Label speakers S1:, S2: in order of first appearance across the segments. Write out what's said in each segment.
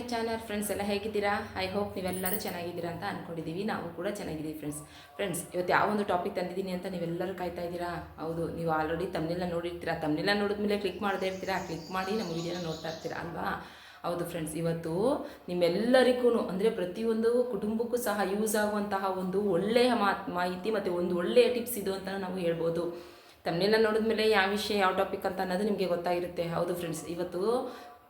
S1: My channel friends ಎಲ್ಲ ಹೇಗಿದ್ದೀರಾ? I hope ನೀವೆಲ್ಲರೂ ಚೆನ್ನಾಗಿದ್ದೀರಾ ಅಂತ ಅಂದ್ಕೊಂಡಿದ್ದೀವಿ ನಾವು ಕೂಡ ಚೆನ್ನಾಗಿದ್ದೀವಿ ಫ್ರೆಂಡ್ಸ್ ಫ್ರೆಂಡ್ಸ್ ಇವತ್ತು ಯಾವ ಒಂದು ಟಾಪಿಕ್ ತಂದಿದ್ದೀನಿ ಅಂತ ನೀವೆಲ್ಲರೂ ಕಾಯ್ತಾ ಇದ್ದೀರಾ? ಹೌದು, ನೀವು ಆಲ್ರೆಡಿ ತಮ್ಮನೆಲ್ಲ ನೋಡಿರ್ತೀರಾ. ತಮ್ಮನೆಲ್ಲ ನೋಡಿದ್ಮೇಲೆ ಕ್ಲಿಕ್ ಮಾಡದೇ ಇರ್ತೀರಾ? ಕ್ಲಿಕ್ ಮಾಡಿ ನಮ್ಮ ವಿಡಿಯೋನ ನೋಡ್ತಾ ಇರ್ತೀರಾ ಅಲ್ವಾ? ಹೌದು ಫ್ರೆಂಡ್ಸ್ ಇವತ್ತು ನಿಮ್ಮೆಲ್ಲರಿಗೂ ಅಂದರೆ ಪ್ರತಿಯೊಂದು ಕುಟುಂಬಕ್ಕೂ ಸಹ ಯೂಸ್ ಆಗುವಂತಹ ಒಂದು ಒಳ್ಳೆಯ ಮಾಹಿತಿ ಮತ್ತು ಒಂದು ಒಳ್ಳೆಯ ಟಿಪ್ಸ್ ಇದು ಅಂತ ನಾವು ಹೇಳ್ಬೋದು. ತಮ್ಮನೆಲ್ಲ ನೋಡಿದ್ಮೇಲೆ ಯಾವ ವಿಷಯ, ಯಾವ ಟಾಪಿಕ್ ಅಂತ ಅನ್ನೋದು ನಿಮಗೆ ಗೊತ್ತಾಗಿರುತ್ತೆ. ಹೌದು ಫ್ರೆಂಡ್ಸ್ ಇವತ್ತು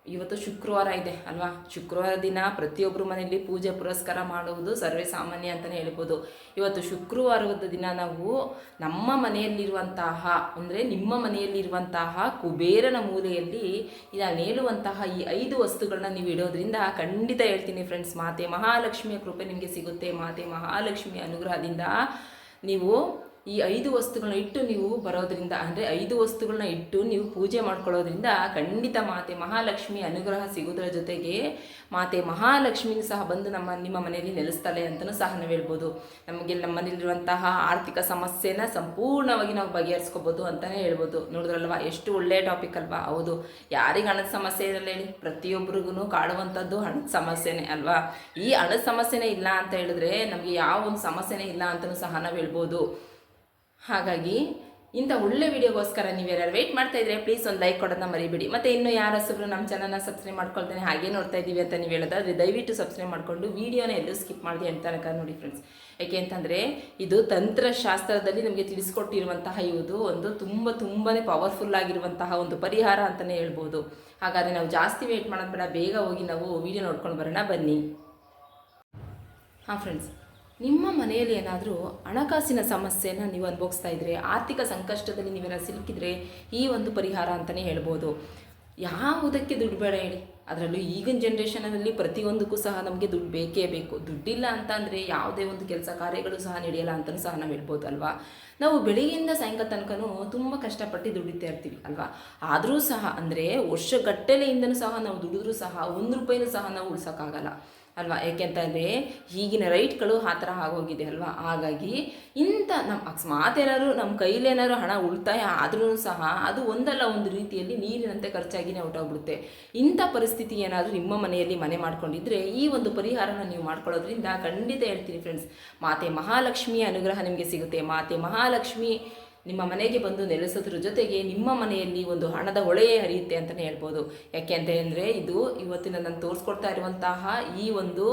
S1: ಇವತ್ತು ಶುಕ್ರವಾರ ಇದೆ, ಅಲ್ವಾ? ಶುಕ್ರವಾರ ದಿನ ಪ್ರತಿಯೊಬ್ಬರ ಮನೆಯಲ್ಲಿ ಪೂಜೆ ಪುರಸ್ಕಾರ ಮಾಡುವುದು ಸರ್ವೇ ಸಾಮಾನ್ಯ ಅಂತಲೇ ಹೇಳ್ಬೋದು. ಇವತ್ತು ಶುಕ್ರವಾರದ ದಿನ ನಾವು ನಮ್ಮ ಮನೆಯಲ್ಲಿರುವಂತಹ, ಅಂದರೆ ನಿಮ್ಮ ಮನೆಯಲ್ಲಿರುವಂತಹ ಕುಬೇರನ ಮೂಲೆಯಲ್ಲಿ ನಾನು ಹೇಳುವಂತಹ ಈ ಐದು ವಸ್ತುಗಳನ್ನ ನೀವು ಇಡೋದ್ರಿಂದ ಖಂಡಿತ ಹೇಳ್ತೀನಿ ಫ್ರೆಂಡ್ಸ್ ಮಾತೆ ಮಹಾಲಕ್ಷ್ಮಿಯ ಕೃಪೆ ನಿಮಗೆ ಸಿಗುತ್ತೆ. ಮಾತೆ ಮಹಾಲಕ್ಷ್ಮಿಯ ಅನುಗ್ರಹದಿಂದ ನೀವು ಈ ಐದು ವಸ್ತುಗಳನ್ನ ಇಟ್ಟು ನೀವು ಬರೋದ್ರಿಂದ, ಅಂದರೆ ಐದು ವಸ್ತುಗಳನ್ನ ಇಟ್ಟು ನೀವು ಪೂಜೆ ಮಾಡ್ಕೊಳ್ಳೋದ್ರಿಂದ ಖಂಡಿತ ಮಾತೆ ಮಹಾಲಕ್ಷ್ಮಿ ಅನುಗ್ರಹ ಸಿಗೋದ್ರ ಜೊತೆಗೆ ಮಾತೆ ಮಹಾಲಕ್ಷ್ಮಿನೂ ಸಹ ಬಂದು ನಮ್ಮ, ನಿಮ್ಮ ಮನೆಯಲ್ಲಿ ನೆಲೆಸ್ತಾಳೆ ಅಂತಲೂ ಸಹ ನಾವು ಹೇಳ್ಬೋದು. ನಮಗೆ ನಮ್ಮ ಮನೆಯಲ್ಲಿರುವಂತಹ ಆರ್ಥಿಕ ಸಮಸ್ಯೆನ ಸಂಪೂರ್ಣವಾಗಿ ನಾವು ಬಗೆಹರಿಸ್ಕೋಬೋದು ಅಂತಲೇ ಹೇಳ್ಬೋದು. ನೋಡಿದ್ರಲ್ವಾ, ಎಷ್ಟು ಒಳ್ಳೆಯ ಟಾಪಿಕ್ ಅಲ್ವಾ? ಹೌದು. ಯಾರಿಗೆ ಹಣದ ಸಮಸ್ಯೆ ಇರಲ್ಲ ಹೇಳಿ ಪ್ರತಿಯೊಬ್ಬರಿಗೂ ಕಾಡುವಂಥದ್ದು ಹಣದ ಸಮಸ್ಯೆನೇ ಅಲ್ವಾ? ಈ ಹಣದ ಸಮಸ್ಯೆನೇ ಇಲ್ಲ ಅಂತ ಹೇಳಿದ್ರೆ ನಮಗೆ ಯಾವ ಒಂದು ಸಮಸ್ಯೆನೇ ಇಲ್ಲ ಅಂತಲೂ ಸಹ ನಾವು ಹೇಳ್ಬೋದು. ಹಾಗಾಗಿ ಇಂಥ ಒಳ್ಳೆ ವಿಡಿಯೋಗೋಸ್ಕರ ನೀವು ಯಾರು ವೆಯ್ಟ್ ಮಾಡ್ತಾ ಇದ್ರೆ ಪ್ಲೀಸ್ ಒಂದು ಲೈಕ್ ಕೊಡೋದನ್ನ ಮರಿಬೇಡಿ. ಮತ್ತು ಇನ್ನು ಯಾರು ಹಸಿರು ನಮ್ಮ ಚಾನಲ್ನ ಸಬ್ಸ್ಕ್ರೈಬ್ ಮಾಡ್ಕೊಳ್ತೇನೆ ಹಾಗೆ ನೋಡ್ತಾ ಇದ್ದೀವಿ ಅಂತ ನೀವು ಹೇಳೋದಾದ್ರೆ ದಯವಿಟ್ಟು ಸಬ್ಸ್ಕ್ರೈಬ್ ಮಾಡಿಕೊಂಡು ವೀಡಿಯೋನ ಎಲ್ಲೂ ಸ್ಕಿಪ್ ಮಾಡಿದೆ ಅಂತ ತನಕ ನೋಡಿ ಫ್ರೆಂಡ್ಸ್ ಯಾಕೆ ಅಂತಂದರೆ ಇದು ತಂತ್ರಶಾಸ್ತ್ರದಲ್ಲಿ ನಮಗೆ ತಿಳಿಸ್ಕೊಟ್ಟಿರುವಂತಹ ಇವುದು ಒಂದು ತುಂಬ ತುಂಬಾ ಪವರ್ಫುಲ್ ಆಗಿರುವಂತಹ ಒಂದು ಪರಿಹಾರ ಅಂತಲೇ ಹೇಳ್ಬೋದು. ಹಾಗಾದರೆ ನಾವು ಜಾಸ್ತಿ ವೆಯ್ಟ್ ಮಾಡೋದು ಬೇಡ, ಬೇಗ ಹೋಗಿ ನಾವು ವೀಡಿಯೋ ನೋಡ್ಕೊಂಡು ಬರೋಣ. ಬನ್ನಿ. ಹಾಂ ಫ್ರೆಂಡ್ಸ್ ನಿಮ್ಮ ಮನೆಯಲ್ಲಿ ಏನಾದರೂ ಹಣಕಾಸಿನ ಸಮಸ್ಯೆನ ನೀವು ಅನುಭವಿಸ್ತಾ ಇದ್ರೆ, ಆರ್ಥಿಕ ಸಂಕಷ್ಟದಲ್ಲಿ ನೀವೆಲ್ಲ ಸಿಲುಕಿದ್ರೆ ಈ ಒಂದು ಪರಿಹಾರ ಅಂತಲೇ ಹೇಳ್ಬೋದು. ಯಾವುದಕ್ಕೆ ದುಡ್ಡು ಬೇಡ ಹೇಳಿ. ಅದರಲ್ಲೂ ಈಗಿನ ಜನ್ರೇಷನಲ್ಲಿ ಪ್ರತಿಯೊಂದಕ್ಕೂ ಸಹ ನಮಗೆ ದುಡ್ಡು ಬೇಕೇ ಬೇಕು. ದುಡ್ಡಿಲ್ಲ ಅಂತ ಅಂದರೆ ಯಾವುದೇ ಒಂದು ಕೆಲಸ ಕಾರ್ಯಗಳು ಸಹ ನಡೆಯಲ್ಲ ಅಂತಲೂ ಸಹ ನಾವು ಹೇಳ್ಬೋದು ಅಲ್ವಾ? ನಾವು ಬೆಳಿಗ್ಗೆಯಿಂದ ಸಾಯಂಕಾಲ ತನಕನೂ ತುಂಬ ಕಷ್ಟಪಟ್ಟು ದುಡಿತಾ ಇರ್ತೀವಿ ಅಲ್ವಾ? ಆದರೂ ಸಹ ಅಂದರೆ ವರ್ಷಗಟ್ಟಲೆಯಿಂದನೂ ಸಹ ನಾವು ದುಡಿದ್ರೂ ಸಹ ಒಂದು ರೂಪಾಯಿನೂ ಸಹ ನಾವು ಉಳ್ಸೋಕ್ಕಾಗಲ್ಲ. ಅಲ್ವಾ? ಯಾಕೆಂತಂದರೆ ಈಗಿನ ರೈಟ್ಗಳು ಆ ಥರ ಆಗೋಗಿದೆ ಅಲ್ವಾ? ಹಾಗಾಗಿ ಇಂಥ ನಮ್ಮ ಅಕಸ್ಮಾತ್ ಏನಾದ್ರು ನಮ್ಮ ಕೈಲೇನಾದ್ರು ಹಣ ಉಳಿತಾಯ ಆದ್ರೂ ಸಹ ಅದು ಒಂದಲ್ಲ ಒಂದು ರೀತಿಯಲ್ಲಿ ನೀರಿನಂತೆ ಖರ್ಚಾಗಿನೇ ಹೊಟ್ಟೋಗ್ಬಿಡುತ್ತೆ ಇಂಥ ಪರಿಸ್ಥಿತಿ ಏನಾದರೂ ನಿಮ್ಮ ಮನೆಯಲ್ಲಿ ಮನೆ ಮಾಡ್ಕೊಂಡಿದ್ರೆ ಈ ಒಂದು ಪರಿಹಾರನ ನೀವು ಮಾಡ್ಕೊಳ್ಳೋದ್ರಿಂದ ಖಂಡಿತ ಹೇಳ್ತೀನಿ ಫ್ರೆಂಡ್ಸ್ ಮಾತೆ ಮಹಾಲಕ್ಷ್ಮಿಯ ಅನುಗ್ರಹ ನಿಮಗೆ ಸಿಗುತ್ತೆ. ಮಾತೆ ಮಹಾಲಕ್ಷ್ಮಿ ನಿಮ್ಮ ಮನೆಗೆ ಬಂದು ನೆಲೆಸೋದ್ರ ಜೊತೆಗೆ ನಿಮ್ಮ ಮನೆಯಲ್ಲಿ ಒಂದು ಹಣದ ಹೊಳೆಯೇ ಹರಿಯುತ್ತೆ ಅಂತಲೇ ಹೇಳ್ಬೋದು. ಯಾಕೆ ಅಂತ ಅಂದರೆ ಇದು ಇವತ್ತಿನ ನಾನು ತೋರಿಸ್ಕೊಡ್ತಾ ಇರುವಂತಹ ಈ ಒಂದು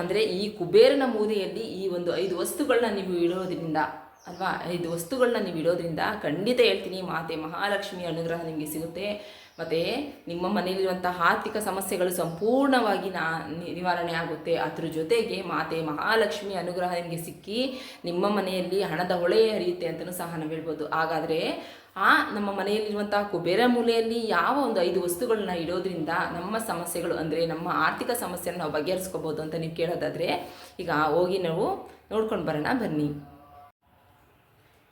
S1: ಅಂದರೆ ಈ ಕುಬೇರನ ಮೂಲೆಯಲ್ಲಿ ಈ ಒಂದು ಐದು ವಸ್ತುಗಳನ್ನ ನೀವು ಇಡೋದ್ರಿಂದ, ಅಲ್ವಾ? ಐದು ವಸ್ತುಗಳನ್ನ ನೀವು ಇಡೋದ್ರಿಂದ ಖಂಡಿತ ಹೇಳ್ತೀನಿ, ಮಾತೆ ಮಹಾಲಕ್ಷ್ಮಿ ಅನುಗ್ರಹ ನಿಮಗೆ ಸಿಗುತ್ತೆ. ಮತ್ತು ನಿಮ್ಮ ಮನೆಯಲ್ಲಿರುವಂತಹ ಆರ್ಥಿಕ ಸಮಸ್ಯೆಗಳು ಸಂಪೂರ್ಣವಾಗಿ ನಾ ನಿವಾರಣೆ ಆಗುತ್ತೆ. ಅದ್ರ ಜೊತೆಗೆ ಮಾತೆ ಮಹಾಲಕ್ಷ್ಮಿ ಅನುಗ್ರಹ ನಿಮಗೆ ಸಿಕ್ಕಿ ನಿಮ್ಮ ಮನೆಯಲ್ಲಿ ಹಣದ ಹೊಳೆ ಹರಿಯುತ್ತೆ ಅಂತಲೂ ಸಹ ನಾವು ಹೇಳ್ಬೋದು. ಹಾಗಾದರೆ ಆ ನಮ್ಮ ಮನೆಯಲ್ಲಿರುವಂತಹ ಕುಬೇರ ಮೂಲೆಯಲ್ಲಿ ಯಾವ ಒಂದು ಐದು ವಸ್ತುಗಳನ್ನ ಇಡೋದ್ರಿಂದ ನಮ್ಮ ಸಮಸ್ಯೆಗಳು ಅಂದರೆ ನಮ್ಮ ಆರ್ಥಿಕ ಸಮಸ್ಯೆಯನ್ನು ನಾವು ಬಗೆಹರಿಸ್ಕೋಬೋದು ಅಂತ ನೀವು ಕೇಳೋದಾದರೆ ಈಗ ಹೋಗಿ ನಾವು ನೋಡ್ಕೊಂಡು ಬರೋಣ ಬನ್ನಿ.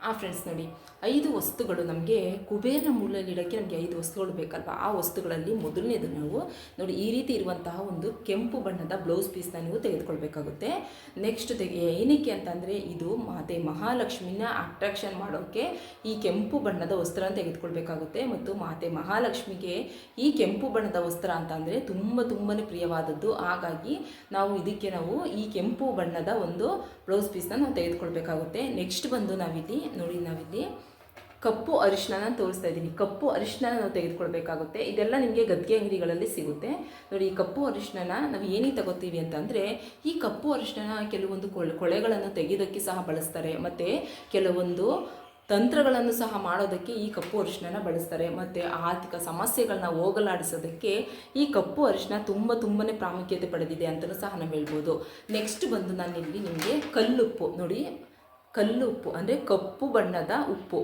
S1: ಆ ಫ್ರೆಂಡ್ಸ್ ನೋಡಿ ಐದು ವಸ್ತುಗಳು ನಮಗೆ ಕುಬೇರನ ಇಡೋಕ್ಕೆ ನಮಗೆ ಐದು ವಸ್ತುಗಳು ಬೇಕಲ್ವ? ಆ ವಸ್ತುಗಳಲ್ಲಿ ಮೊದಲನೇದು ನಾವು ನೋಡಿ ಈ ರೀತಿ ಇರುವಂತಹ ಒಂದು ಕೆಂಪು ಬಣ್ಣದ ಬ್ಲೌಸ್ ಪೀಸ್ನ ನೀವು ತೆಗೆದುಕೊಳ್ಬೇಕಾಗುತ್ತೆ. ನೆಕ್ಸ್ಟ್ ತೆಗೆ, ಏನಕ್ಕೆ ಅಂತಂದರೆ ಇದು ಮಾತೆ ಮಹಾಲಕ್ಷ್ಮಿನ ಅಟ್ರಾಕ್ಷನ್ ಮಾಡೋಕ್ಕೆ ಈ ಕೆಂಪು ಬಣ್ಣದ ವಸ್ತ್ರ ತೆಗೆದುಕೊಳ್ಬೇಕಾಗುತ್ತೆ ಮತ್ತು ಮಾತೆ ಮಹಾಲಕ್ಷ್ಮಿಗೆ ಈ ಕೆಂಪು ಬಣ್ಣದ ವಸ್ತ್ರ ಅಂತಂದರೆ ತುಂಬ ತುಂಬಾ ಪ್ರಿಯವಾದದ್ದು. ಹಾಗಾಗಿ ನಾವು ಇದಕ್ಕೆ ನಾವು ಈ ಕೆಂಪು ಬಣ್ಣದ ಒಂದು ಬ್ಲೌಸ್ ಪೀಸ್ನ ನಾವು ತೆಗೆದುಕೊಳ್ಬೇಕಾಗುತ್ತೆ. ನೆಕ್ಸ್ಟ್ ಬಂದು ನಾವಿಲ್ಲಿ, ನೋಡಿ ನಾವಿಲ್ಲಿ ಕಪ್ಪು ಅರಿಶಿನ ತೋರಿಸ್ತಾ ಇದ್ದೀನಿ. ಕಪ್ಪು ಅರಿಶಿನ ನಾವು ತೆಗೆದುಕೊಳ್ಬೇಕಾಗುತ್ತೆ. ಇದೆಲ್ಲ ನಿಮಗೆ ಗದ್ಗೆ ಅಂಗಡಿಗಳಲ್ಲಿ ಸಿಗುತ್ತೆ. ನೋಡಿ, ಈ ಕಪ್ಪು ಅರಿಶಿನ ನಾವು ಏನೇ ತಗೋತೀವಿ ಅಂತಂದರೆ, ಈ ಕಪ್ಪು ಅರಿಶಿನ ಕೆಲವೊಂದು ಕೊಳೆ, ಕೊಳೆಗಳನ್ನು ತೆಗೆಯೋದಕ್ಕೆ ಸಹ ಬಳಸ್ತಾರೆ. ಮತ್ತು ಕೆಲವೊಂದು ತಂತ್ರಗಳನ್ನು ಸಹ ಮಾಡೋದಕ್ಕೆ ಈ ಕಪ್ಪು ಅರಿಶಿನ ಬಳಸ್ತಾರೆ. ಮತ್ತು ಆರ್ಥಿಕ ಸಮಸ್ಯೆಗಳನ್ನ ಹೋಗಲಾಡಿಸೋದಕ್ಕೆ ಈ ಕಪ್ಪು ಅರಿಶಿನ ತುಂಬ ತುಂಬಾ ಪ್ರಾಮುಖ್ಯತೆ ಪಡೆದಿದೆ ಅಂತಲೂ ಸಹ ನಾವು ಹೇಳ್ಬೋದು. ನೆಕ್ಸ್ಟ್ ಬಂದು ನಾನಿಲ್ಲಿ ನಿಮಗೆ ಕಲ್ಲುಪ್ಪು. ನೋಡಿ, ಕಲ್ಲುಪ್ಪು ಅಂದರೆ ಕಪ್ಪು ಬಣ್ಣದ ಉಪ್ಪು.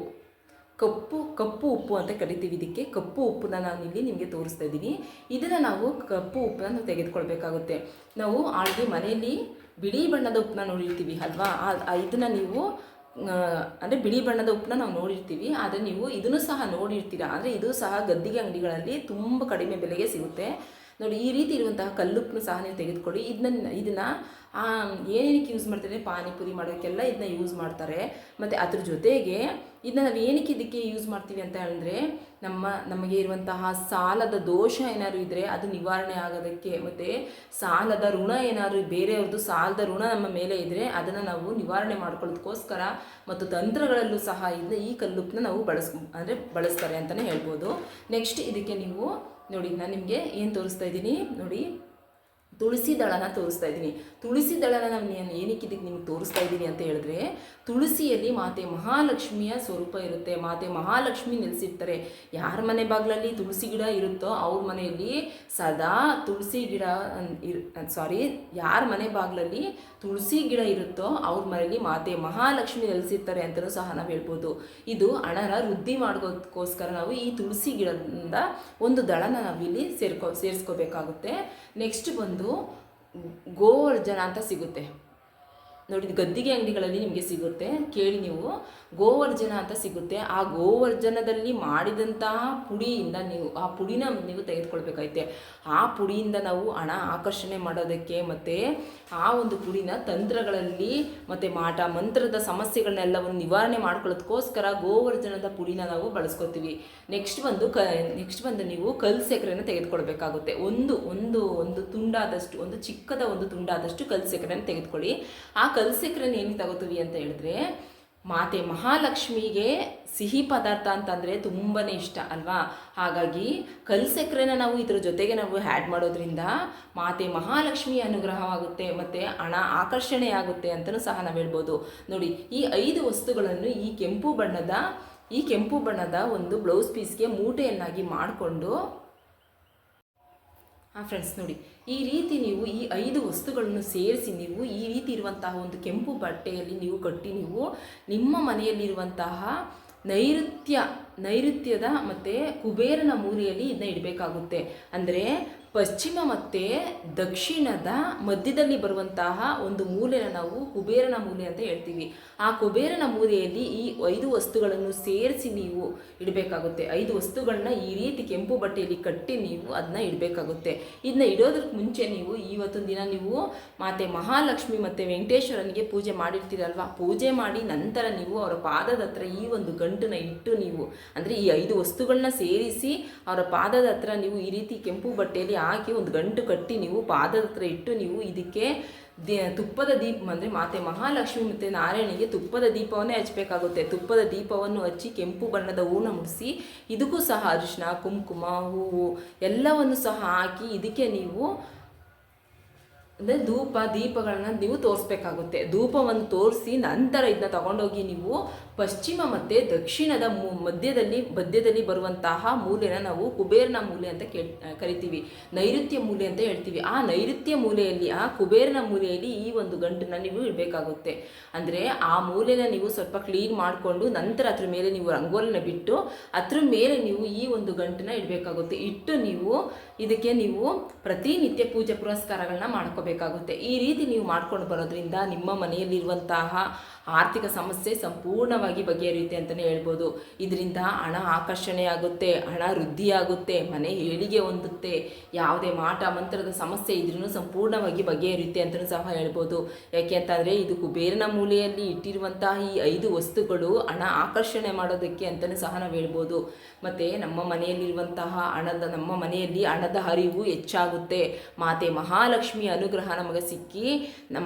S1: ಕಪ್ಪು ಕಪ್ಪು ಉಪ್ಪು ಅಂತ ಕರಿತೀವಿ ಇದಕ್ಕೆ. ಕಪ್ಪು ಉಪ್ಪನ್ನ ನಾನು ಇಲ್ಲಿ ನಿಮಗೆ ತೋರಿಸ್ತಾ ಇದ್ದೀನಿ. ಇದನ್ನು ನಾವು ಕಪ್ಪು ಉಪ್ಪನ್ನ ತೆಗೆದುಕೊಳ್ಬೇಕಾಗುತ್ತೆ. ನಾವು ಆಲ್ರೆಡಿ ಮನೆಯಲ್ಲಿ ಬಿಳಿ ಬಣ್ಣದ ಉಪ್ಪನ್ನ ನೋಡಿರ್ತೀವಿ ಅಲ್ವಾ? ಇದನ್ನು ನೀವು ಅಂದರೆ ಬಿಳಿ ಬಣ್ಣದ ಉಪ್ಪನ್ನ ನಾವು ನೋಡಿರ್ತೀವಿ. ಆದರೆ ನೀವು ಇದನ್ನು ಸಹ ನೋಡಿರ್ತೀರ? ಆದರೆ ಇದು ಸಹ ಗದ್ದಿಗೆ ಅಂಗಡಿಗಳಲ್ಲಿ ತುಂಬ ಕಡಿಮೆ ಬೆಲೆಗೆ ಸಿಗುತ್ತೆ. ನೋಡಿ, ಈ ರೀತಿ ಇರುವಂತಹ ಕಲ್ಲುಪ್ಪನ್ನು ಸಹ ನೀವು ತೆಗೆದುಕೊಡಿ ಇದನ್ನ, ಇದನ್ನು ಏನೇನಕ್ಕೆ ಯೂಸ್ ಮಾಡ್ತಾರೆ? ಪಾನಿಪುರಿ ಮಾಡೋಕ್ಕೆಲ್ಲ ಇದನ್ನ ಯೂಸ್ ಮಾಡ್ತಾರೆ. ಮತ್ತು ಅದ್ರ ಜೊತೆಗೆ ಇದನ್ನ ನಾವು ಏನಕ್ಕೆ ಇದಕ್ಕೆ ಯೂಸ್ ಮಾಡ್ತೀವಿ ಅಂತ ಹೇಳಿದ್ರೆ, ನಮ್ಮ ನಮಗೆ ಇರುವಂತಹ ಸಾಲದ ದೋಷ ಏನಾದ್ರು ಇದ್ದರೆ ಅದು ನಿವಾರಣೆ ಆಗೋದಕ್ಕೆ ಮತ್ತು ಸಾಲದ ಋಣ ಏನಾದರೂ ಬೇರೆಯವ್ರದ್ದು ಸಾಲದ ಋಣ ನಮ್ಮ ಮೇಲೆ ಇದ್ದರೆ ಅದನ್ನು ನಾವು ನಿವಾರಣೆ ಮಾಡ್ಕೊಳ್ಳೋದಕ್ಕೋಸ್ಕರ ಮತ್ತು ತಂತ್ರಗಳಲ್ಲೂ ಸಹ ಇಲ್ಲ ಈ ಕಲ್ಲುಪ್ಪನ್ನ ನಾವು ಬಳಸ್, ಅಂದರೆ ಬಳಸ್ತಾರೆ ಅಂತಲೇ ಹೇಳ್ಬೋದು. ನೆಕ್ಸ್ಟ್ ಇದಕ್ಕೆ ನೀವು ನೋಡಿ, ನಾನು ನಿಮಗೆ ಏನು ತೋರಿಸ್ತಾ ಇದ್ದೀನಿ, ನೋಡಿ. ತುಳಸಿ ದಳನ ತೋರಿಸ್ತಾ ಇದ್ದೀನಿ. ತುಳಸಿ ದಳನ ನಾನು ಏನು ಏನಕ್ಕೆ ಇದಕ್ಕೆ ನಿಮ್ಗೆ ತೋರಿಸ್ತಾ ಇದ್ದೀನಿ ಅಂತ ಹೇಳಿದ್ರೆ, ತುಳಸಿಯಲ್ಲಿ ಮಾತೆ ಮಹಾಲಕ್ಷ್ಮಿಯ ಸ್ವರೂಪ ಇರುತ್ತೆ. ಮಾತೆ ಮಹಾಲಕ್ಷ್ಮಿ ನೆಲೆಸಿರ್ತಾರೆ. ಯಾರ ಮನೆ ಬಾಗಿಲಲ್ಲಿ ತುಳಸಿ ಗಿಡ ಇರುತ್ತೋ ಅವ್ರ ಮನೆಯಲ್ಲಿ ಸದಾ ತುಳಸಿ ಗಿಡ ಸಾರಿ ಯಾರ ಮನೆ ಬಾಗಿಲಲ್ಲಿ ತುಳಸಿ ಗಿಡ ಇರುತ್ತೋ ಅವ್ರ ಮನೆಯಲ್ಲಿ ಮಾತೆ ಮಹಾಲಕ್ಷ್ಮಿ ನೆಲೆಸಿರ್ತಾರೆ ಅಂತಲೂ ಸಹ ನಾವು ಹೇಳ್ಬೋದು. ಇದು ಹಣನ ವೃದ್ಧಿ ಮಾಡೋದಕ್ಕೋಸ್ಕರ ನಾವು ಈ ತುಳಸಿ ಗಿಡದಿಂದ ಒಂದು ದಳನ ನಾವಿಲ್ಲಿ ಸೇರ್ಕೊ ಸೇರಿಸ್ಕೋಬೇಕಾಗುತ್ತೆ. ನೆಕ್ಸ್ಟ್ ಬಂದು ಗೋವರ್ಜನ ಅಂತ ಸಿಗುತ್ತೆ. ನೋಡಿ ಗದ್ದಿಗೆ ಅಂಗಡಿಗಳಲ್ಲಿ ನಿಮಗೆ ಸಿಗುತ್ತೆ. ಕೇಳಿ ನೀವು. ಗೋವರ್ಜನ ಅಂತ ಸಿಗುತ್ತೆ. ಆ ಗೋವರ್ಜನದಲ್ಲಿ ಮಾಡಿದಂತಹ ಪುಡಿಯಿಂದ ನೀವು, ಆ ಪುಡಿನ ನೀವು ತೆಗೆದುಕೊಳ್ಬೇಕೈತೆ ಆ ಪುಡಿಯಿಂದ ನಾವು ಹಣ ಆಕರ್ಷಣೆ ಮಾಡೋದಕ್ಕೆ ಮತ್ತು ಆ ಒಂದು ಪುಡಿನ ತಂತ್ರಗಳಲ್ಲಿ ಮತ್ತು ಮಾಟ, ಮಂತ್ರದ ಸಮಸ್ಯೆಗಳನ್ನೆಲ್ಲವನ್ನು ನಿವಾರಣೆ ಮಾಡ್ಕೊಳ್ಳೋದಕ್ಕೋಸ್ಕರ ಗೋವರ್ಜನದ ಪುಡಿನ ನಾವು ಬಳಸ್ಕೋತೀವಿ. ನೆಕ್ಸ್ಟ್ ಬಂದು ಕ, ನೆಕ್ಸ್ಟ್ ಬಂದು ನೀವು ಕಲ್ ಸಕ್ಕರೆನ ತೆಗೆದುಕೊಳ್ಬೇಕಾಗುತ್ತೆ. ಒಂದು ಒಂದು ಒಂದು ತುಂಡಾದಷ್ಟು, ಒಂದು ಚಿಕ್ಕದ ಒಂದು ತುಂಡಾದಷ್ಟು ಕಲ್ ಸಕ್ಕರೆನ ತೆಗೆದುಕೊಳ್ಳಿ. ಆ ಕಲ್ ಏನಕ್ಕೆ ಏನು ತಗೋತೀವಿ ಅಂತ ಹೇಳಿದ್ರೆ, ಮಾತೆ ಮಹಾಲಕ್ಷ್ಮಿಗೆ ಸಿಹಿ ಪದಾರ್ಥ ಅಂತಂದರೆ ತುಂಬಾ ಇಷ್ಟ ಅಲ್ವಾ? ಹಾಗಾಗಿ ಕಲ್ ಸಕ್ಕರೆನ ನಾವು ಇದ್ರ ಜೊತೆಗೆ ನಾವು ಆ್ಯಡ್ ಮಾಡೋದ್ರಿಂದ ಮಾತೆ ಮಹಾಲಕ್ಷ್ಮಿ ಅನುಗ್ರಹವಾಗುತ್ತೆ, ಮತ್ತು ಹಣ ಆಕರ್ಷಣೆ ಆಗುತ್ತೆ ಅಂತಲೂ ಸಹ ನಾವು ಹೇಳ್ಬೋದು. ನೋಡಿ, ಈ ಐದು ವಸ್ತುಗಳನ್ನು ಈ ಕೆಂಪು ಬಣ್ಣದ, ಈ ಕೆಂಪು ಬಣ್ಣದ ಒಂದು ಬ್ಲೌಸ್ ಪೀಸ್ಗೆ ಮೂಟೆಯನ್ನಾಗಿ ಮಾಡಿಕೊಂಡು ಹಾಂ ಫ್ರೆಂಡ್ಸ್ ನೋಡಿ. ಈ ರೀತಿ ನೀವು ಈ ಐದು ವಸ್ತುಗಳನ್ನು ಸೇರಿಸಿ ನೀವು ಈ ರೀತಿ ಇರುವಂತಹ ಒಂದು ಕೆಂಪು ಬಟ್ಟೆಯಲ್ಲಿ ನೀವು ಕಟ್ಟಿ ನೀವು ನಿಮ್ಮ ಮನೆಯಲ್ಲಿರುವಂತಹ ನೈಋತ್ಯ, ನೈಋತ್ಯದ ಮತ್ತು ಕುಬೇರನ ಮೂಲೆಯಲ್ಲಿ ಇದನ್ನ ಇಡಬೇಕಾಗುತ್ತೆ. ಅಂದರೆ ಪಶ್ಚಿಮ ಮತ್ತು ದಕ್ಷಿಣದ ಮಧ್ಯದಲ್ಲಿ ಬರುವಂತಹ ಒಂದು ಮೂಲೆನ ನಾವು ಕುಬೇರನ ಮೂಲೆ ಅಂತ ಹೇಳ್ತೀವಿ. ಆ ಕುಬೇರನ ಮೂಲೆಯಲ್ಲಿ ಈ ಐದು ವಸ್ತುಗಳನ್ನು ಸೇರಿಸಿ ನೀವು ಇಡಬೇಕಾಗುತ್ತೆ. ಐದು ವಸ್ತುಗಳನ್ನ ಈ ರೀತಿ ಕೆಂಪು ಬಟ್ಟೆಯಲ್ಲಿ ಕಟ್ಟಿ ನೀವು ಅದನ್ನ ಇಡಬೇಕಾಗುತ್ತೆ. ಇದನ್ನ ಇಡೋದಕ್ಕೆ ಮುಂಚೆ ನೀವು ಇವತ್ತೊಂದು ದಿನ ನೀವು ಮಾತೆ ಮಹಾಲಕ್ಷ್ಮಿ ಮತ್ತು ವೆಂಕಟೇಶ್ವರನಿಗೆ ಪೂಜೆ ಮಾಡಿರ್ತೀರಲ್ವ? ಪೂಜೆ ಮಾಡಿ ನಂತರ ನೀವು ಅವರ ಪಾದದ ಹತ್ರ ಈ ಒಂದು ಗಂಟನ್ನ ಇಟ್ಟು ನೀವು, ಅಂದರೆ ಈ ಐದು ವಸ್ತುಗಳನ್ನ ಸೇರಿಸಿ ಅವರ ಪಾದದ ಹತ್ರ ನೀವು ಈ ರೀತಿ ಕೆಂಪು ಬಟ್ಟೆಯಲ್ಲಿ ಹಾಕಿ ಒಂದು ಗಂಟು ಕಟ್ಟಿ ನೀವು ಪಾದದ ಹತ್ರ ಇಟ್ಟು ನೀವು ಇದಕ್ಕೆ ತುಪ್ಪದ ದೀಪ ಅಂದರೆ ಮಾತೆ ಮಹಾಲಕ್ಷ್ಮಿ ಮತ್ತು ನಾರಾಯಣಿಗೆ ತುಪ್ಪದ ದೀಪವನ್ನೇ ಹಚ್ಚಬೇಕಾಗುತ್ತೆ ತುಪ್ಪದ ದೀಪವನ್ನು ಹಚ್ಚಿ ಕೆಂಪು ಬಣ್ಣದ ಹೂನ ಮುಡಿಸಿ ಇದಕ್ಕೂ ಸಹ ಅರಿಶಿನ ಕುಂಕುಮ, ಹೂವು ಎಲ್ಲವನ್ನು ಸಹ ಹಾಕಿ ಇದಕ್ಕೆ ನೀವು ಅಂದರೆ ಧೂಪ, ದೀಪಗಳನ್ನ ನೀವು ತೋರಿಸ್ಬೇಕಾಗುತ್ತೆ. ಧೂಪವನ್ನು ತೋರಿಸಿ ನಂತರ ಇದನ್ನ ತಗೊಂಡೋಗಿ ನೀವು ಪಶ್ಚಿಮ ಮತ್ತು ದಕ್ಷಿಣದ ಮಧ್ಯದಲ್ಲಿ ಮಧ್ಯದಲ್ಲಿ ಬರುವಂತಹ ಮೂಲೆನ ನಾವು ಕುಬೇರನ ಮೂಲೆ ಅಂತ ಕೇಳ್ ಕರಿತೀವಿ. ನೈಋತ್ಯ ಮೂಲೆ ಅಂತ ಹೇಳ್ತೀವಿ. ಆ ನೈಋತ್ಯ ಮೂಲೆಯಲ್ಲಿ, ಆ ಕುಬೇರನ ಮೂಲೆಯಲ್ಲಿ ಈ ಒಂದು ಗಂಟನ್ನ ನೀವು ಇಡಬೇಕಾಗುತ್ತೆ. ಅಂದರೆ ಆ ಮೂಲೆನ ನೀವು ಸ್ವಲ್ಪ ಕ್ಲೀನ್ ಮಾಡಿಕೊಂಡು ನಂತರ ಅದ್ರ ಮೇಲೆ ನೀವು ರಂಗೋಲಿನ ಬಿಟ್ಟು ಅದ್ರ ಮೇಲೆ ನೀವು ಈ ಒಂದು ಗಂಟನ್ನ ಇಡಬೇಕಾಗುತ್ತೆ. ಇಟ್ಟು ನೀವು ಇದಕ್ಕೆ ನೀವು ಪ್ರತಿನಿತ್ಯ ಪೂಜೆ ಪುರಸ್ಕಾರಗಳನ್ನ ಮಾಡ್ಕೋಬೇಕಾಗುತ್ತೆ ಈ ರೀತಿ ನೀವು ಮಾಡ್ಕೊಂಡು ಬರೋದ್ರಿಂದ ನಿಮ್ಮ ಮನೆಯಲ್ಲಿರುವಂತಹ ಆರ್ಥಿಕ ಸಮಸ್ಯೆ ಸಂಪೂರ್ಣವಾಗಿ ಬಗೆಹರಿಯುತ್ತೆ ಅಂತಲೇ ಹೇಳ್ಬೋದು. ಇದರಿಂದ ಹಣ ಆಕರ್ಷಣೆ ಆಗುತ್ತೆ, ಹಣ ವೃದ್ಧಿಯಾಗುತ್ತೆ ಮನೆ ಏಳಿಗೆ ಹೊಂದುತ್ತೆ, ಯಾವುದೇ ಮಾಟ ಮಂತ್ರದ ಸಮಸ್ಯೆ ಇದ್ರೂ ಸಂಪೂರ್ಣವಾಗಿ ಬಗೆಹರಿಯುತ್ತೆ ಅಂತಲೂ ಸಹ ಹೇಳ್ಬೋದು. ಯಾಕೆ ಅಂತಂದರೆ ಇದು ಕುಬೇರನ ಮೂಲೆಯಲ್ಲಿ ಇಟ್ಟಿರುವಂತಹ ಈ ಐದು ವಸ್ತುಗಳು ಹಣ ಆಕರ್ಷಣೆ ಮಾಡೋದಕ್ಕೆ ಅಂತಲೂ ಸಹ ನಾವು ಹೇಳ್ಬೋದು. ಮತ್ತು ನಮ್ಮ ಮನೆಯಲ್ಲಿರುವಂತಹ ಹಣದ, ನಮ್ಮ ಮನೆಯಲ್ಲಿ ಹಣದ ಹರಿವು ಹೆಚ್ಚಾಗುತ್ತೆ. ಮಾತೆ ಮಹಾಲಕ್ಷ್ಮಿ ಅನುಗ್ರಹ ನಮಗೆ ಸಿಕ್ಕಿ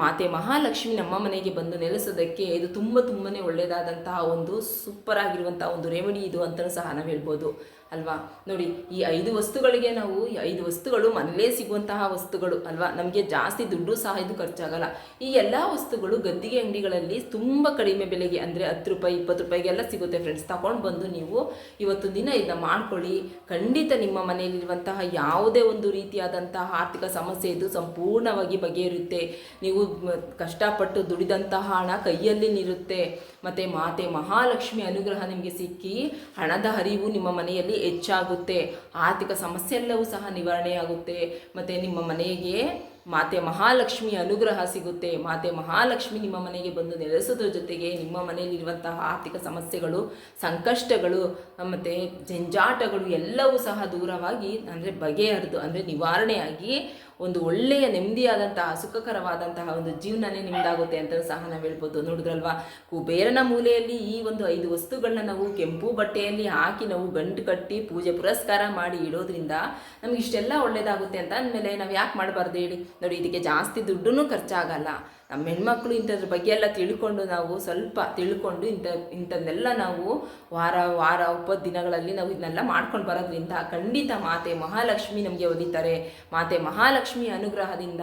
S1: ಮಾತೆ ಮಹಾಲಕ್ಷ್ಮಿ ನಮ್ಮ ಮನೆಗೆ ಬಂದು ನೆಲೆಸೋದಕ್ಕೆ ಇದು ತುಂಬ ತುಂಬಾ ಒಳ್ಳೆಯದಾದಂತಹ ಒಂದು ಸೂಪರ್ ಆಗಿರುವಂತಹ ಒಂದು ರೆಮಿಡಿ ಇದು ಅಂತಲೂ ಸಹ ನಾವು ಹೇಳ್ಬೋದು. ಅಲ್ವಾ? ನೋಡಿ, ಈ ಐದು ವಸ್ತುಗಳಿಗೆ ನಾವು ಈ ಐದು ವಸ್ತುಗಳು ಮನೇಲೇ ಸಿಗುವಂತಹ ವಸ್ತುಗಳು ಅಲ್ವಾ? ನಮಗೆ ಜಾಸ್ತಿ ದುಡ್ಡು ಸಹ ಇದು ಖರ್ಚಾಗಲ್ಲ. ಈ ಎಲ್ಲ ವಸ್ತುಗಳು ಗದ್ದಿಗೆ ಅಂಗಡಿಗಳಲ್ಲಿ ತುಂಬ ಕಡಿಮೆ ಬೆಲೆಗೆ, ಅಂದರೆ ಹತ್ತು ರೂಪಾಯಿ, ಇಪ್ಪತ್ತು ರೂಪಾಯಿಗೆಲ್ಲ ಸಿಗುತ್ತೆ ಫ್ರೆಂಡ್ಸ್ ತಗೊಂಡು ಬಂದು ನೀವು ಇವತ್ತು ದಿನ ಇದನ್ನ ಮಾಡ್ಕೊಳ್ಳಿ. ಖಂಡಿತ ನಿಮ್ಮ ಮನೆಯಲ್ಲಿರುವಂತಹ ಯಾವುದೇ ಒಂದು ರೀತಿಯಾದಂತಹ ಆರ್ಥಿಕ ಸಮಸ್ಯೆ ಇದು ಸಂಪೂರ್ಣವಾಗಿ ಬಗೆಯಿರುತ್ತೆ ನೀವು ಕಷ್ಟಪಟ್ಟು ದುಡಿದಂತಹ ಹಣ ಕೈಯಲ್ಲಿ ನಿರುತ್ತೆ. ಮತ್ತು ಮಾತೆ ಮಹಾಲಕ್ಷ್ಮಿ ಅನುಗ್ರಹ ನಿಮಗೆ ಸಿಕ್ಕಿ, ಹಣದ ಹರಿವು ನಿಮ್ಮ ಮನೆಯಲ್ಲಿ ಹೆಚ್ಚಾಗುತ್ತೆ. ಆರ್ಥಿಕ ಸಮಸ್ಯೆ ಎಲ್ಲವೂ ಸಹ ನಿವಾರಣೆಯಾಗುತ್ತೆ. ಮತ್ತು ನಿಮ್ಮ ಮನೆಗೆ ಮಾತೆ ಮಹಾಲಕ್ಷ್ಮಿ ಅನುಗ್ರಹ ಸಿಗುತ್ತೆ. ಮಾತೆ ಮಹಾಲಕ್ಷ್ಮಿ ನಿಮ್ಮ ಮನೆಗೆ ಬಂದು ನೆಲೆಸೋದ್ರ ಜೊತೆಗೆ ನಿಮ್ಮ ಮನೆಯಲ್ಲಿರುವಂತಹ ಆರ್ಥಿಕ ಸಮಸ್ಯೆಗಳು, ಸಂಕಷ್ಟಗಳು, ಮತ್ತು ಜಂಜಾಟಗಳು ಎಲ್ಲವೂ ಸಹ ದೂರವಾಗಿ ಅಂದರೆ ಬಗೆಹರಿದು ಅಂದರೆ ನಿವಾರಣೆಯಾಗಿ ಒಂದು ಒಳ್ಳೆಯ, ನೆಮ್ಮದಿಯಾದಂತಹ, ಸುಖಕರವಾದಂತಹ ಒಂದು ಜೀವನನೇ ನಿಮ್ದಾಗುತ್ತೆ ಅಂತ ಸಹ ನಾವು ಹೇಳ್ಬೋದು. ನೋಡಿದ್ರಲ್ವಾ? ಕುಬೇರನ ಮೂಲೆಯಲ್ಲಿ ಈ ಒಂದು ಐದು ವಸ್ತುಗಳನ್ನ ನಾವು ಕೆಂಪು ಬಟ್ಟೆಯಲ್ಲಿ ಹಾಕಿ ನಾವು ಗಂಟು ಕಟ್ಟಿ ಪೂಜೆ ಪುರಸ್ಕಾರ ಮಾಡಿ ಇಡೋದ್ರಿಂದ ನಮ್ಗೆ ಇಷ್ಟೆಲ್ಲ ಒಳ್ಳೇದಾಗುತ್ತೆ ಅಂತ ಅಂದಮೇಲೆ ನಾವು ಯಾಕೆ ಮಾಡಬಾರ್ದು ಹೇಳಿ? ನೋಡಿ, ಇದಕ್ಕೆ ಜಾಸ್ತಿ ದುಡ್ಡು ಖರ್ಚಾಗಲ್ಲ. ನಮ್ಮ ಹೆಣ್ಮಕ್ಳು ಇಂಥದ್ರ ಬಗ್ಗೆ ಎಲ್ಲ ತಿಳ್ಕೊಂಡು ನಾವು ಸ್ವಲ್ಪ ತಿಳ್ಕೊಂಡು ಇಂಥ ಇಂಥದ್ದೆಲ್ಲ ನಾವು ವಾರ ವಾರ ಉಪ ದಿನಗಳಲ್ಲಿ ನಾವು ಇದನ್ನೆಲ್ಲ ಮಾಡ್ಕೊಂಡು ಬರೋದ್ರಿಂದ ಖಂಡಿತ ಮಾತೆ ಮಹಾಲಕ್ಷ್ಮಿ ನಮಗೆ ಒದಿತಾರೆ. ಮಾತೆ ಮಹಾಲಕ್ಷ್ಮಿ ಅನುಗ್ರಹದಿಂದ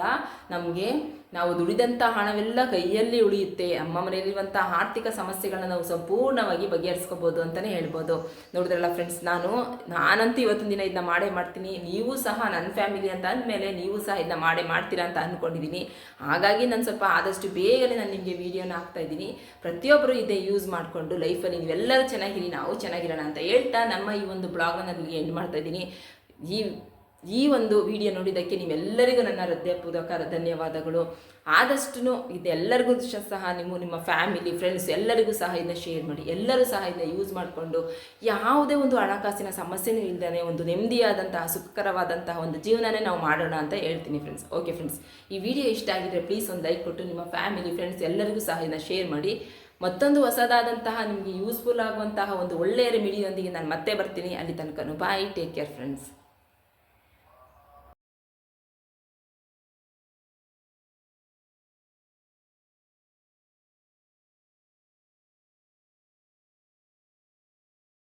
S1: ನಮಗೆ ನಾವು ದುಡಿದಂಥ ಹಣವೆಲ್ಲ ಕೈಯಲ್ಲಿ ಉಳಿಯುತ್ತೆ. ಅಮ್ಮ ಮನೆಯಲ್ಲಿರುವಂಥ ಆರ್ಥಿಕ ಸಮಸ್ಯೆಗಳನ್ನ ನಾವು ಸಂಪೂರ್ಣವಾಗಿ ಬಗೆಹರಿಸ್ಕೋಬೋದು ಅಂತಲೇ ಹೇಳ್ಬೋದು. ನೋಡಿದ್ರಲ್ಲ ಫ್ರೆಂಡ್ಸ್ ನಾನು, ನಾನಂತೂ ಇವತ್ತಿನ ದಿನ ಇದನ್ನ ಮಾಡೇ ಮಾಡ್ತೀನಿ. ನೀವು ಸಹ ನನ್ನ ಫ್ಯಾಮಿಲಿ ಅಂತ ಅಂದಮೇಲೆ ನೀವು ಸಹ ಇದನ್ನ ಮಾಡೇ ಮಾಡ್ತೀರಾ ಅಂತ ಅಂದ್ಕೊಂಡಿದ್ದೀನಿ ಹಾಗಾಗಿ ನಾನು ಸ್ವಲ್ಪ ಆದಷ್ಟು ಬೇಗನೆ ನಾನು ನಿಮಗೆ ವೀಡಿಯೋನ ಹಾಕ್ತಾ ಇದ್ದೀನಿ. ಪ್ರತಿಯೊಬ್ಬರು ಇದೇ ಯೂಸ್ ಮಾಡಿಕೊಂಡು ಲೈಫಲ್ಲಿ ನೀವೆಲ್ಲರೂ ಚೆನ್ನಾಗಿರಿ, ನಾವು ಚೆನ್ನಾಗಿರೋಣ ಅಂತ ಹೇಳ್ತಾ ನಮ್ಮ ಈ ಒಂದು ಬ್ಲಾಗನ್ನು ನಿಮಗೆ ಎಂಡ್ ಮಾಡ್ತಾ ಇದ್ದೀನಿ. ಈ ಈ ಒಂದು ವಿಡಿಯೋ ನೋಡಿದ್ದಕ್ಕೆ ನೀವೆಲ್ಲರಿಗೂ ನನ್ನ ಹೃದಯಪೂರ್ವಕ ಧನ್ಯವಾದಗಳು. ಆದಷ್ಟು ಇದೆಲ್ಲರಿಗೂ ಸಹ ನೀವು ನಿಮ್ಮ ಫ್ಯಾಮಿಲಿ ಫ್ರೆಂಡ್ಸ್ ಎಲ್ಲರಿಗೂ ಸಹ ಇದನ್ನ ಶೇರ್ ಮಾಡಿ. ಎಲ್ಲರೂ ಸಹ ಇದನ್ನ ಯೂಸ್ ಮಾಡಿಕೊಂಡು ಯಾವುದೇ ಒಂದು ಹಣಕಾಸಿನ ಸಮಸ್ಯೆನೂ ಇಲ್ಲದೇ ಒಂದು ನೆಮ್ಮದಿಯಾದಂತಹ, ಸುಖಕರವಾದಂತಹ ಒಂದು ಜೀವನನೇ ನಾವು ಮಾಡೋಣ ಅಂತ ಹೇಳ್ತೀನಿ ಫ್ರೆಂಡ್ಸ್ ಓಕೆ ಫ್ರೆಂಡ್ಸ್ ಈ ವಿಡಿಯೋ ಇಷ್ಟ ಆಗಿದ್ರೆ ಪ್ಲೀಸ್ ಒಂದು ಲೈಕ್ ಕೊಟ್ಟು ನಿಮ್ಮ ಫ್ಯಾಮಿಲಿ ಫ್ರೆಂಡ್ಸ್ ಎಲ್ಲರಿಗೂ ಸಹ ಇದನ್ನ ಶೇರ್ ಮಾಡಿ. ಮತ್ತೊಂದು ಹೊಸದಾದಂತಹ ನಿಮಗೆ ಯೂಸ್ಫುಲ್ ಆಗುವಂತಹ ಒಂದು ಒಳ್ಳೆಯ ರೆಮಿಡಿಯೊಂದಿಗೆ ನಾನು ಮತ್ತೆ ಬರ್ತೀನಿ. ಅಲ್ಲಿ ತನಕ ಬಾಯ್ ಟೇಕ್ ಕೇರ್ ಫ್ರೆಂಡ್ಸ್